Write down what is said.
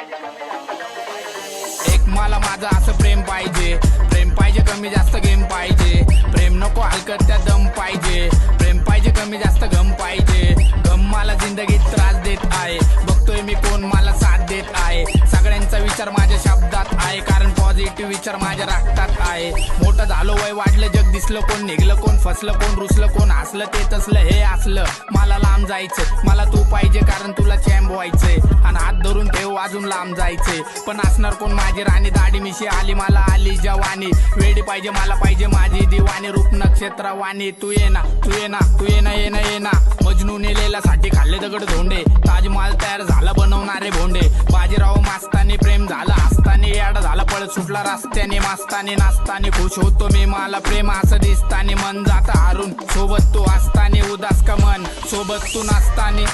एक मला माझं असं प्रेम पाहिजे. प्रेम पाहिजे कमी जास्त गेम पाहिजे. प्रेम नको हलकत त्या दम पाहिजे. प्रेम पाहिजे कमी जास्त गम पाहिजे. गम मला जिंदगीत त्रास देत आहे. बघतोय मी कोण मला साथ देत आहे. सगळ्यांचा विचार माझ्या शब्दात आहे. कारण पॉझिटिव्ह विचार माझ्या राखतात आहे. मोठं झालो वय वाढलं जग दिसलं कोण निघलं कोण फसलं कोण रुसलं कोण हसलं ते तसलं हे असलं. मला लांब जायचं. मला तू पाहिजे कारण तुला चॅम्प व्हायचंय. हात धरून ठेव अजून लांब जायचे. पण असणार कोण माझी राणी? दाढी मिशी आली मला आली जवानी. वेडी पाहिजे मला पाहिजे माझी दिवाणी रूप नक्षत्र वाणी तू ये ना तू ये ना तू ये ना ये ना ये ना. मजनू नेलेला साठी खाल्ले दगड धोंडे. ताजमहाल तयार झाला बनवणारे भोंडे. बाजीराव मास्तानी प्रेम झालं हसतानी याड झाला. पळत सुटला रस्त्याने मास्तानी नाचतानी. खुश होतो मी मला प्रेम असं दिसतानी. मन जात हारून. सोबत तू असतानी उदास का मन? सोबत तू नाचतानी